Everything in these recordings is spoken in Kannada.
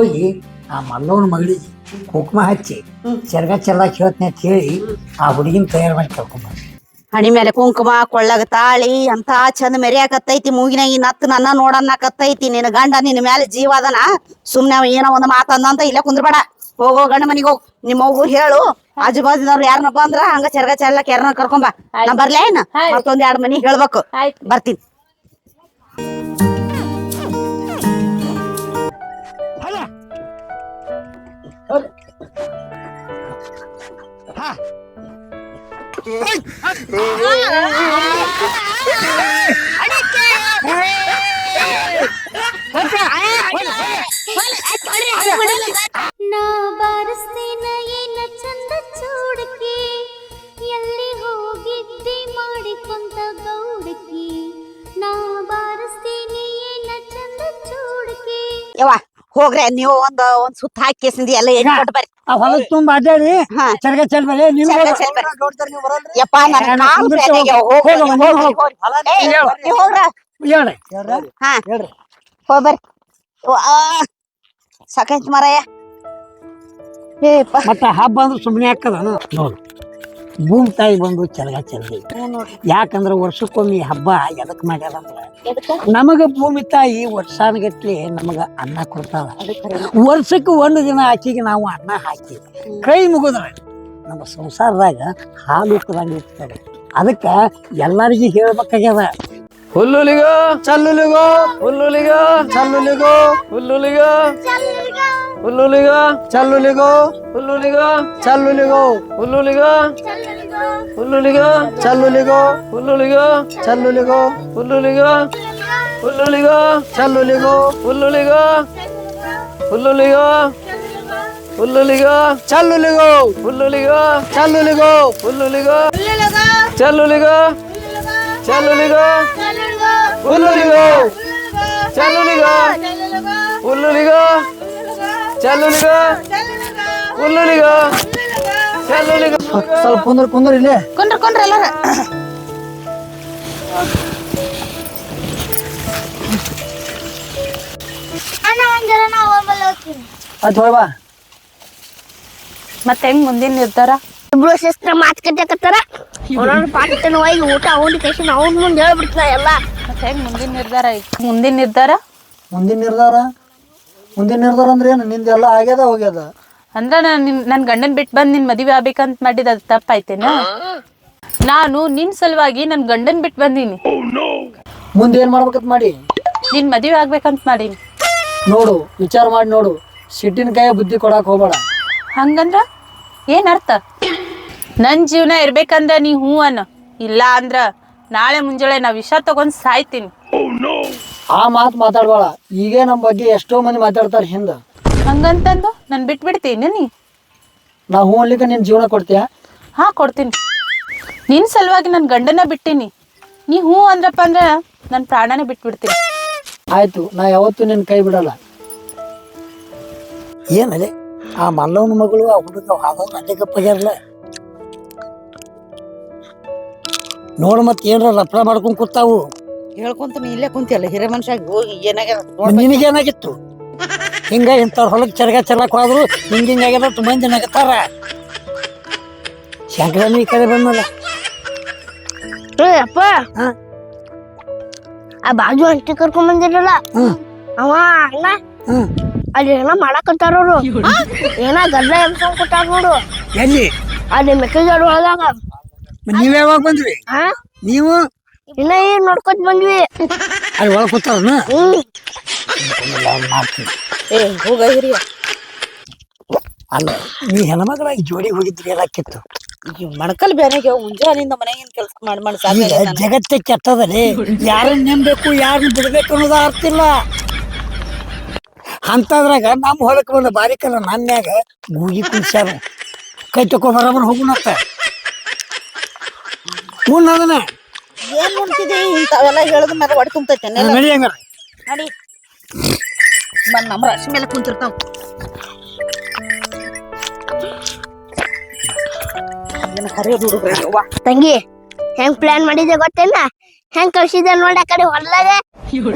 ಹೋಗಿ ಆ ಮಲ್ಲವನ ಮಗಳಿಗೆ ಕುಂಕುಮ ಹಚ್ಚಿ ಚರ್ಗ ಚೆಲ್ಲಾಕ್ ಹೇಳ್ತೀನಿ ಅಂತ ಹೇಳಿ ಆ ಹುಡುಗಿನ ತಯಾರು ಮಾಡಿ ಕರ್ಕೊಂಬಂದು ಹಣಿ ಮೇಲೆ ಕುಂಕುಮ ಕೊಳ್ಳಗ ತಾಳಿ ಅಂತ ಚಂದ ಮೆರಿಯಾಕತ್ತೈತಿ ಮೂಗಿನಾಗ ನತ್ತು ನನ್ನ ನೋಡನ್ನಕತ್ತೈತಿ ನಿನ್ನ ಗಂಡ ನಿನ್ನ ಮೇಲೆ ಜೀವ ಅದನ. ಸುಮ್ನೆ ಅವ ಏನೋ ಒಂದು ಮಾತಂದಂತ ಇಲ್ಲೇ ಕುಂದ್ರಬೇಡ. ಹೋಗೋ ಗಂಡ ಮನಿಗ್ ಹೋಗ್. ನಿಮ್ಮ ಅವ್ಗು ಹೇಳು. ಆಜು ಬಾಜುನವ್ರು ಯಾರನ್ನ ಬಂದ್ರ ಹಂಗ ಚರ್ಗ ಚೆಲ್ಲಕ್ ಯಾರನ್ನ ಕರ್ಕೊಂಬ ನಾ ಬರ್ಲೇ ಏನ? ಮತ್ತೊಂದ್ ಎರಡ್ ಮನಿ ಹೇಳ್ಬೇಕು. ಆಯ್ತು. ಬರ್ತೀನಿ ನಾ ಹೋಗ್ರೆ ನೀವು ಒಂದ್ ಒಂದ್ ಸುತ್ತ ಹಾಕಿ ಕೇಸಿಂದ ಎಲ್ಲ ಎಣ್ಣೆ ಕೊಟ್ಟು ಬರ್ರಿ. ಹೊಲ ತುಂಬಾ ತುಂಬ ಅಡ್ಡಾಡಿ. ಹಾ. ಚರ್ಗ ಚೆಲ್ ಬಲೆ ನೀವು ಚೆರ್ಗ ಚೆಲ್ ಬರ್ರಿ. ಯಪ್ಪ ನಾನು ಕಾಲು ಕುಂದಿರ್ತೆ ಬ್ಯಾನೆ ಆಗ್ಯಾವ. ಹೋಗು. ಹೋಗು, ಹೋಗು, ಹೋಗು, ಹೋಗು. ಹೋಗು. ಏ, ನೀವ್ ಹೋಗ್ರ? ಹೇಳಿ ಹಾ. ಹೇಳ್ರಿ. ಹೋಗ್ ಬರ್ರಿ. ಅವ್ವ, ಸಾಕಾಯ್ತು ಮಾರಾಯ. ಏಪ್ಪ ಮತ್ತ ಹಬ್ಬ ಅಂದ್ರೆ ಸುಮ್ಮನೆ ಹಾಕದ? ನೋಡು. ಭೂಮಿ ತಾಯಿ ಬಂದು ಚಲಗ ಚೆಲ್ದಿ ಯಾಕಂದ್ರೆ ವರ್ಷಕ್ಕೊಮ್ಮೆ ಈ ಹಬ್ಬ ಎದಕ್ ಮಾಡ್ಯಾರ ಅಂದ್ರ ನಮಗ ಭೂಮಿ ತಾಯಿ ವರ್ಷಾನುಗಟ್ಲೆ ನಮಗ ಅನ್ನ ಕೊಡ್ತಾಳ ವರ್ಷಕ್ಕೆ ಒಂದು ದಿನ ಆಕಿಗೆ ನಾವು ಅನ್ನ ಹಾಕಿ ಕೈ ಮುಗಿದ್ರ ನಮ್ಮ ಸಂಸಾರದಾಗ ಹಾಲು ಕದಂಗ ಇರ್ತದೆ. ಅದಕ್ಕೆ ಎಲ್ಲರಿಗೂ ಹೇಳ್ಬೇಕಾಗ್ಯದ. ಹುಲ್ಲುಲಿಗೋ ಚಲ್ಲುಲಿಗೋ ಹುಲ್ಲುಲಿಗೋ ಚಲ್ಲುಲಿಗೋ ಹುಲ್ಲುಲಿಗ. ಹುಲ್ಲುಲಿಗ ಚಲ್ಲುಲಿಗ ಹುಲ್ಲುಲಿಗ ಚಲ್ಲುಲಿಗ ಹುಲ್ಲುಲಿಗ ಹುಲ್ಲುಲಿಗ ಚಲ್ಲುಲಿಗ ಹುಲ್ಲುಲಿಗ ಚಲ್ಲುಲಿಗ ಹುಲ್ಲುಲಿಗ ಹುಲ್ಲುಲಿಗ ಚಲ್ಲುಲಿಗ ಹುಲ್ಲುಲಿಗ ಹುಲ್ಲುಲಿಗ ಹುಲ್ಲುಲಿಗ ಚಲ್ಲುಲಿಗ ಹುಲ್ಲುಲಿಗ ಚಲ್ಲುಲಿಗ ಹುಲ್ಲುಲಿಗ ಚಲ್ಲುಲಿಗ ಚಲ್ಲುಲಿಗ ಹುಲ್ಲುಲಿಗ ಚಲ್ಲುಲಿಗ ಹುಲ್ಲುಲಿಗ ಚಲ್ಲುಲಿಗ ಚಲ್ಲುಲಿಗ ಸ್ವಲ್ಪ ಕುಂದ್ರ ಕುಂದ್ರ ಇಲ್ಲೇ. ಎಲ್ಲಾರ. ಮತ್ತೆ ಹೆಂಗ್ ಮುಂದಿನ ನಿರ್ಧಾರ? ಇಬ್ರು ಸಿಸ್ಟರ್ ಮಾತುಕತೆಕತ್ತಾರ ಒಂದೊಂದು ಪಾಠನ ಹೋಗಿ ಊಟ ಉಂಡು ಕಸಿ ಅವ್ನ ಮುಂದೆ ಹೇಳ್ಬಿಡ್ತಾರ ಎಲ್ಲ. ಮತ್ತೆ ಹೆಂಗ್ ಮುಂದಿನ ನಿರ್ಧಾರ ಈಗ ಮುಂದಿನ ನಿರ್ಧಾರ? ಮುಂದಿನ ನಿರ್ಧಾರ? ಮುಂದಿನ ನಿರ್ಧಾರ ಅಂದ್ರೆ ಏನು? ನಿಂದೆಲ್ಲ ಆಗ್ಯದ ಹೋಗ್ಯದ? ಅಂದ್ರ ನಾನು ನನ್ನ ನನ್ ಗಂಡನ್ ಬಿಟ್ಟು ಬಂದ್ ನಿನ್ ಮದುವೆ ಆಗ್ಬೇಕಂತ ಮಾಡಿದ ಅದು ತಪ್ಪಾಯ್ತೇನ? ನಾನು ನಿನ್ ಸಲುವಾಗಿ ನನ್ ಗಂಡನ್ ಬಿಟ್ಟು ಬಂದೀನಿ. ಮುಂದೆ ಏನ್ ಮಾಡ್ಬೇಕಂತ ಮಾಡಿ? ನಿನ್ ಮದುವೆ ಆಗ್ಬೇಕಂತ ಮಾಡೀನಿ. ನೋಡು ವಿಚಾರ ಮಾಡಿ ನೋಡು. ಸಿಟ್ಟಿನ ಕೈ ಬುದ್ಧಿ ಕೊಡಕ್ ಹೋಗ್ಬೇಡ. ಹಂಗಂದ್ರ ಏನ್ ಅರ್ಥ? ನನ್ ಜೀವನ ಇರ್ಬೇಕಂದ್ರ ನೀ ಹೂ ಅನ್ನ ಇಲ್ಲ ಅಂದ್ರ ನಾಳೆ ಮುಂಜಾನೆ ನಾ ವಿಷ ತಗೊಂಡ್ ಸಾಯ್ತೀನಿ. ಆ ಮಾತು ಮಾತಾಡ್ಬೇಡ. ಈಗೇ ನಮ್ಮ ಬಗ್ಗೆ ಎಷ್ಟೋ ಮಂದಿ ಮಾತಾಡ್ತಾರೆ ಹಿಂದ. ಹಂಗಂತಂದು? ನಾನು ಬಿಟ್ಬಿಡ್ತೀನಿ ನೀ. ನಾ ಹೂ ಅನ್ಲಿಕ್ಕೆ ನಿನ್ನ ಜೀವನ ಕೊಡ್ತೀಯ? ಹಾ ಕೊಡ್ತೀನಿ. ನಿನ್ನ ಸಲುವಾಗಿ ನನ್ನ ಗಂಡನ ಬಿಟ್ಟಿನಿ. ನೀ ಹೂ ಅಂದ್ರಪ್ಪ ಅಂದ್ರೆ ನನ್ನ ಪ್ರಾಣನೇ ಬಿಟ್ಬಿಡ್ತೀನಿ. ಆಯ್ತು ನಾ ಯಾವತ್ತೂ ನಿನ್ ಕೈ ಬಿಡಲ್ಲ. ಏನಲೆ? ಆ ಮಲ್ಲವನ ಮಗಳು ಆ ಹುಡುಗ ಹಾದವ್ರು ಅಲ್ಲೇ ಗಪ್ಪಾಗ್ಯಾರಲ್ಲ ನೋಡು ಮತ್ತೆ ಏನರ ಲಫಡ ಮಾಡ್ಕೊಂಡು ಕೂತಾವು. ಹೇಳ್ಕೊಂತ ನೀ ಇಲ್ಲೇ ಕುಂತಿಯಲ್ಲ ಹಿರೇ ಮನುಷ್ಯ ಹೋಗಿ ಏನಾಗ್ಯದ ನಿನಗೇನಾಗಿತ್ತು ಹಿಂಗ ಇಂಥವ್ರ ಹೊಲಕ್ಕೆ ಚರಗ ಚರ್ಲಕ್ ಹೋದ್ರು ಹಿಂಗ ಹಿಂಗಾಗ್ಯದ ಮಂದಿ ನಗತಾರ ಶಂಕರನು ಈ ಕಡೆ ಬಂದಲ್ಲ ಅಪ್ಪ? ಆ ಬಾಜು ಅಂಟಿ ಕರ್ಕೊಂಡ್ ಬಂದಿರಲ್ಲ ಹ್ಮ್. ಅವ ಅಣ್ಣ. ಹ್ಮ್. ಅಲ್ಲಿ ಏನೋ ಮಾಡಕತ್ತಾರ ಅವರು. ಏನ ಗದ್ಲ ಎಬ್ಸ್ಕೊಂಡ್ ಕೊಟ್ಟಾರ ನೋಡು. ಎಲ್ಲಿ? ಅಲ್ಲಿ ಮೆಕ್ಕೆಜೋಳ ಹೊಲದಾಗ ನೀವ್ ಯಾವಾಗ ಬಂದ್ರಿ? ಹಾ? ನೀವು? ಇನ್ನ ಏನ್ ನೋಡ್ಕೊತ ಬಂದ್ವಿ? ಅಲ್ಲಿ ಒಳಗ್ ಕೂತಾರನ ಏ ಹೋಗ ಹಿರಿಯ. ಅಲ್ಲ ನೀ ಹೆಣ್ಮಗಳಾಗಿ ಜೋಡಿ ಹೋಗಿದ್ರಿ ಎಲ್ಲಕ್ಕಿತ್ತು ಈಗ ಮಣಕಲ್ ಬ್ಯಾನಾಗ ಮುಂಜಾನಿಂದ ಮನೆಗಿನ ಕೆಲಸ ಮಾಡಿ ಮಾಡಿ ಸಾಧ್ಯ ಈಗ ಜಗತ್ತೇ ಕೆಟ್ಟದಲ್ಲಿ ಯಾರನ್ನ ನೆಂಬೇಕು ಯಾರನ್ನ ಬಿಡ್ಬೇಕು ಅನ್ನೋದು ಅರ್ಥ ಇಲ್ಲ. ಅಂತದ್ರಾಗ ನಮ್ಮ ಹೊಲಕ್ಕೆ ಬಂದ ಬಾರಿಕಲ್ಲ ನನ್ಯಾಗ ಗೂಗಿ ಕುಂಚಾರ ಕೈ ತಕೊ ಬರಬರ ಹೋಗುಣತ್ತ ಹ್ಞೂ ಅದನ್ನ ಏನ್ ನೋಡ್ತಿದ್ದಿ ಇಂಥವೆಲ್ಲ ಹೇಳದ ಮೇಲೆ ಹೊಡೆ ತುಂಬತೈತೆ ನಡಿ ಹಂಗಾರ. ನಡಿ. ಬಂದ್ ನಮ್ಮ ರಾಶಿ ಮೇಲೆ ಕುಂತಿರ್ತಾವ. ತಂಗಿ ಹೆಂಗ್ ಪ್ಲಾನ್ ಮಾಡಿದೆ ಗೊತ್ತೇನ? ಹೆಂಗ್ ಕಳ್ಸಿದೆ ನೋಡ ಆ ಕಡೆ ಹೊಲ್ದಾಗ.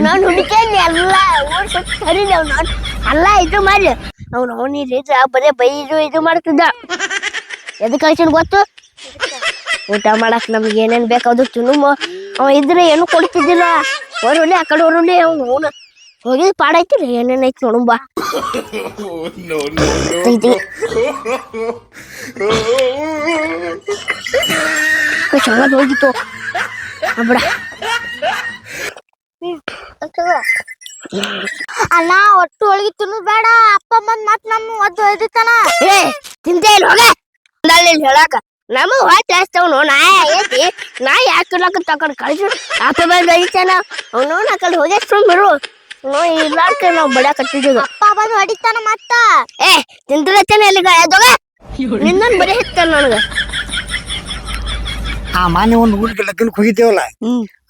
ನಾನು ಹುಡುಕೇನಿ ಎಲ್ಲ ಊರ್ ಸುತ್ತ ಹರಿದ ನಾನು ಅಲ್ಲ ಇದು ಮಾಡಿ ಅವ್ನು ಅವನಿ ಬರೇ ಬೈದು ಇದು ಮಾಡ್ತಿದ್ದ. ಎದ್ ಕಳ್ಸಿನ ಗೊತ್ತು? ಊಟ ಮಾಡಕ್ ನಮ್ಗೆ ಏನೇನ್ ಬೇಕಾದ್ರು ತಿನ್ನು ಅವ ಇದ್ರೆ ಏನು ಕೊಡ್ತಿದ್ದಿಲ್ಲ. ಹೊರಳಿ ಆ ಕಡೆ ಹೊರಳಿ ಅವ್ನು ಹೋಗಿ ಪಾಡೈತಿ ಏನೇನೈತಿ ನೋಡುಂಬ ಐತಿ ಚೆನ್ನಾಗಿ ಹೋಗಿತ್ತು. ಬಿಡ. ಅಣ್ಣ ಒಟ್ಟು ಹೋಳಿಗೆ ತಿನ್ನೋದು ಬೇಡ. ಅಪ್ಪ ಬಂದ್ ಮತ್ ನಮ್ಮ ಒದ್ದು ಒಯ್ದಿತ್ತಾನ ಏ ತಿಂತೇ ಇಲ್ಲ ಹೋಗ. ಹೇಳಾಕ. ನಮಗ್ ಹೊಟ್ಟೆ ಹಸ್ತವನು ನಾಯ ಐತಿ ನಾ ಯಾಕೆ ತಕೊಂಡ್ ಕಳಿಸು? ಅಪ್ಪ ಬಂದ್ ಒಯ್ತಾನ ಅವನು ನಾ ಕಡೆ ಹೋಗಿ ಸುಮ್ಮಿರು ಇಲ್ಲಾಕ ನಾವು ಕಟ್ಟಿದ್ದೀವಿ ಅಪ್ಪ ಬಂದ್ ಹೊಡಿತಾನ ಮತ್ತ? ಏ ತಿಂತಿರತ್ತೇನೆ ಎಲ್ಲಿಗ? ಎದೋಗ ನಿನ್ನೊಂದು ಬರೀ ಹಿತ್ತಾನ ನನಗ. ಆ ಮಾನ್ಯ ಒಂದು ಊರಿಗೆ ಲಗ್ನಕ್ಕೆ ಹೋಗಿದ್ದೇವಲ್ಲ?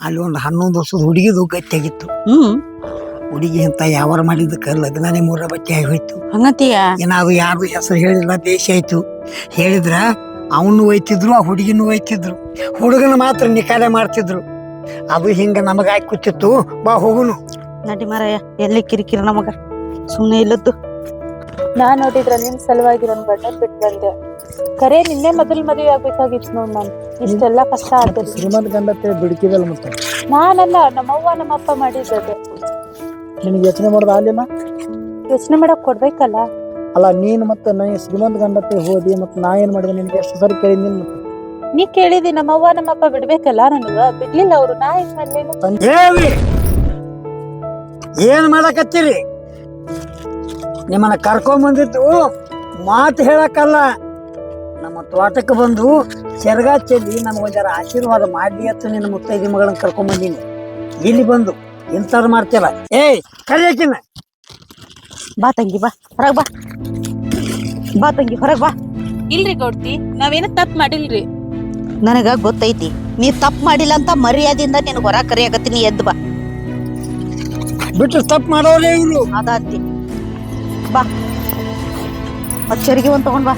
ಅಲ್ಲಿ ಒಂದು ಹನ್ನೊಂದು ವರ್ಷದ ಹುಡುಗಿದು ಗಟ್ಟಿಯಾಗಿತ್ತು ಹ್ಮ್. ಹುಡುಗಿ ಅಂತ ಯಾವಾರ ಮಾಡಿದ್ದಕ್ಕೆ ಲಗ್ನನೇ ಮೂರ ಬಟ್ಟೆ ಆಗಿ ಹೋಯ್ತು. ಹಂಗಂತೀಯ? ಏನಾದ್ರು ಯಾರು ಹೆಸರು ಹೇಳಿಲ್ಲ ದೇಶ ಆಯ್ತು. ಹೇಳಿದ್ರ ಅವನು ಒಯ್ತಿದ್ರು ಆ ಹುಡುಗಿನೂ ಒಯ್ತಿದ್ರು ಹುಡುಗನ ಮಾತ್ರ ನಿಕಾಲೆ ಮಾಡ್ತಿದ್ರು. ಅದು ಹಿಂಗ ನಮಗ ಹಾಕಿ ಕೂತಿತ್ತು ಬಾ ಹೋಗುನು. ನಡಿ ಮಾರಾಯ ಎಲ್ಲಿ ಕಿರಿಕಿರಿ ನಮಗ? ಸುಮ್ಮನೆ ಇಲ್ಲದ್ದು. ನಾ ನೋಡಿದ್ರ ನಿನ್ ಸಲುವಾಗಿ ನನ್ ಗಂಡನ್ ಬಿಟ್ಟು ಬಂದೆ ಕರೆ ನಿನ್ನೆ ಮೊದಲ್ ಮದುವೆ ಆಗ್ಬೇಕಾಗಿತ್ತು ನೋಡ್ ನಾನು. ಇಷ್ಟೆಲ್ಲ ಕಷ್ಟ ಆಗ್ತದೆ ಶ್ರೀಮಂತ ಗಂಡತ್ತೆ ಬಿಡ್ಕಿದಲ್ಲ ಮತ್ತೆ? ನಾನಲ್ಲ ನಮ್ಮವ್ವ ನಮ್ಮಪ್ಪ ಮಾಡಿದ್ದದು. ನಿನಗೆ ಯೋಚನೆ ಮಾಡೋದು ಆಗಲಿಲ್ಲ? ಯೋಚನೆ ಮಾಡಕ್ ಕೊಡ್ಬೇಕಲ್ಲ. ಅಲ್ಲ ನೀನು ಮತ್ತೆ ನಾ ಶ್ರೀಮಂತ ಗಂಡತ್ತೆ ಹೋದಿ ಮತ್ತೆ ನಾ ಏನ್ ಮಾಡಿದೆ ನಿನಗೆ? ಎಷ್ಟು ಸರಿ ಕೇಳಿ ನಿನ್ ಮತ್ತೆ. ನೀ ಕೇಳಿದಿ ನಮ್ಮವ್ವ ನಮ್ಮಪ್ಪ ಬಿಡ್ಬೇಕಲ್ಲ ನನಗ? ಬಿಡ್ಲಿಲ್ಲ ಅವ್ರು ನಾ ಏನ್ ಮಾಡ್ಲಿಲ್ಲ ಹೇಳಿ! ಏನ್ ಮಾಡಕತ್ತೀರಿ? ನಿಮ್ಮನ್ನ ಕರ್ಕೊಂಬಂದಿದ್ದು ಮಾತು ಹೇಳಕ್ಕಲ್ಲ. ನಮ್ಮ ತೋಟಕ್ಕೆ ಬಂದು ಚೆರ್ಗ ಚೆಲ್ಲಿ ನಮ್ಗೆ ಒಂದರ ಆಶೀರ್ವಾದ ಮಾಡಿ ಅಂತ ನಿನ್ನ ಮುತ್ತೈದಿ ಮಗಳನ್ನ ಕರ್ಕೊಂಡ್ ಬಂದೀನಿ. ಇಲ್ಲಿ ಬಂದು ಇಂಥದ್ದು ಮಾಡ್ತೀರ ಏಯ್ ಕರಿಯಕಿನ ಬಾ ತಂಗಿ ಬಾ. ಹೊರಗ್ ಬಾ. ಬಾ ತಂಗಿ ಹೊರಗ್ ಬಾ. ಇಲ್ರಿ ಗೌಡ್ತಿ ನಾವೇನ ತಪ್ಪು ಮಾಡಿಲ್ರಿ. ನನಗ ಗೊತ್ತೈತಿ ನೀ ತಪ್ಪು ಮಾಡಿಲ್ಲ ಅಂತ ಮರ್ಯಾದಿಂದ ನಿನ್ ಹೊರ ಕರಿಯಾಕತ್ತೀನಿ ಎದ್ದು ಬಾ. ಬಿಟ್ಟು ತಪ್ಪು ಮಾಡೋರೇ ಇವ್ರು ಅದಾತಿ. ಬಾ. ಅಚ್ಚರಿಗೆ ಒಂದು ಒಂದ್ ತಗೊಂಡ್ ಬಾ.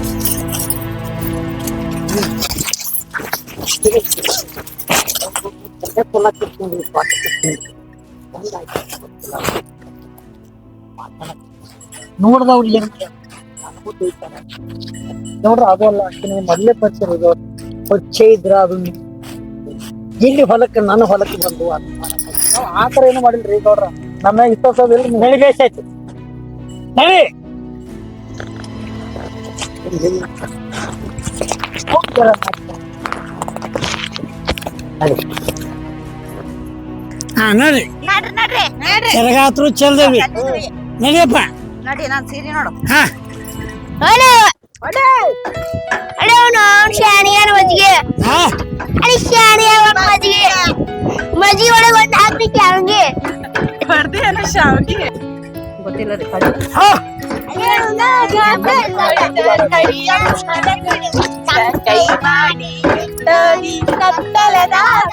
ನೋಡ್ದವ್ರು ಏನ್ ನೋಡ್ರ ಅದು ಅಲ್ಲ ಆಕಿ ನೀವು ಮೊದ್ಲೇ ಪರಿಚಯ ಇದು ಪರಿಚಯ ಇದ್ರ ಅದು ಇಲ್ಲಿ ಹೊಲಕ್ಕೆ ನನ್ನ ಹೊಲಕ್ಕೆ ಬಂದು ನಾವ್ ಆ ತರ ಏನು ಮಾಡಿಲ್ರಿ ಗೌಡ್ರ ನಮ್ಮ ನಡಿ ಬೇಸ್ ಆಯ್ತು. ನಡಿ ನಡಿ. ಹಾ ನಡಿ. ನಡ್ರಿ ನಡ್ರಿ. ಚಲ್ದೇವಿ. ನಡಿಯಪ್ಪ. ನಡಿ ನಾನು ಸೀರೆ ನೋಡು ಹಾ ಅಡೆ ಅಡೆ ಅವನು ಶಾಣಿಯನ ಮಜ್ಜಿಗೆ ಹಾ ಅಡಿ ಶಾಣಿಯ ಮಜ್ಜಿಗೆ ಮಜ್ಜಿಗೆ ಒಳಗೆ ಒಂದು ಹಾಕ್ಲಿಕ್ಕೆ ಅವನಿಗೆ ಬರ್ದೇನ ಶಾವ್ಗಿ ಗೊತ್ತಿಲ್ಲ ರೀ ಕಡೆ ಹಾ ಕೈ ಮಾಡಿ ಕತ್ತಲದಾಗ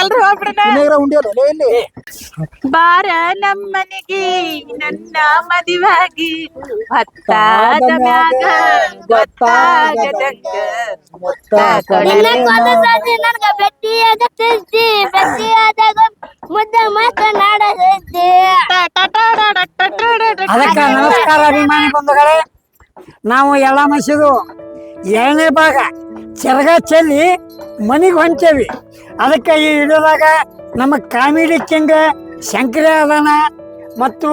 ಎಲ್ರು ಹೋಗ್ಬಿಡಣ. ಉಂಡಿಯಲ್ಲ ಇಲ್ಲಿ. ಬಾರ ನಮ್ಮನೆಗೆ ನನ್ನ ಮದಿವಾಗಿ ಭತ್ತಾದ ಮ್ಯಾಗ ಗೊತ್ತಾಗದಂಗ. ನನಗ ಭೇಟಿ ಆಗತ್ತೈತಿ ಭೇಟಿ ಆದಾಗ ಮುದ್ದ ಮಾತನಾಡತೈತಿ ಅದಕ್ಕ ನಮಸ್ಕಾರ ಅಭಿಮಾನಿ ಬಂಧುಗಳೇ. ನಾವು ಎಲ್ಲ ಮಸಿದು ಏಳನೇ ಭಾಗ. ಚರಗ ಚೆಲ್ಲಿ ಮನಿಗೆ ಹೊಂಚೇವಿ ಅದಕ್ಕೆ ಈ ವಿಡಿಯೋದಾಗ ನಮ್ಮ ಕಾಮಿಡಿ ಕಿಂಗ್ ಶಂಕರ ಅದಾನ, ಮತ್ತು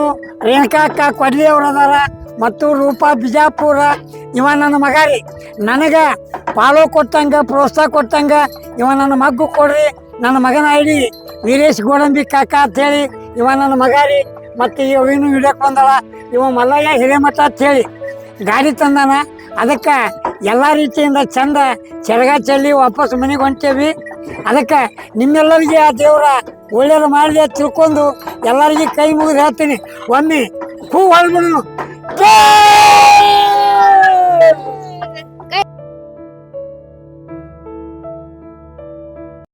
ರೇಣುಕಾ ಅಕ್ಕ ಕೊಡ್ಲಿ ಅವ್ರು ಅದಾರ, ಮತ್ತು ರೂಪಾ ಬಿಜಾಪುರ, ಇವ ನನ್ನ ಮಗ ರೀ. ನನಗೆ ಪಾಲೋ ಕೊಟ್ಟಂಗ, ಪ್ರೋತ್ಸಾಹ ಕೊಟ್ಟಂಗ ಇವ ನನ್ನ ಮಗ್ಗು ಕೊಡ್ರಿ, ನನ್ನ ಮಗನ ಐಡಿ ವೀರೇಶ್ ಗೋಡಂಬಿ ಕಾಕ ಅಂತೇಳಿ ಇವ ನನ್ನ ಮಗ ರೀ. ಮತ್ತು ಇವನು ಹಿಡಿಯಕ್ಕೆ ಬಂದಳ, ಇವ ಮಲ್ಲಯ್ಯ ಹಿರೇಮಠ ಅಂತೇಳಿ ಗಾಡಿ ತಂದಾನ. ಅದಕ್ಕೆ ಎಲ್ಲ ರೀತಿಯಿಂದ ಚಂದ ಚೆರಗ ಚೆಲ್ಲಿ ವಾಪಸ್ ಮನೆಗೆ ಹೊಂಟೇವಿ. ಅದಕ್ಕೆ ನಿಮ್ಮೆಲ್ಲರಿಗೆ ಆ ದೇವರ ಒಳ್ಳೇದು ಮಾಡಿ ತಿಳ್ಕೊಂಡು ಎಲ್ಲರಿಗೆ ಕೈ ಮುಗಿದು ಹೇಳ್ತೀನಿ. ಒಮ್ಮೆ ಹೂ ಹೊಳ್ಬಿಡು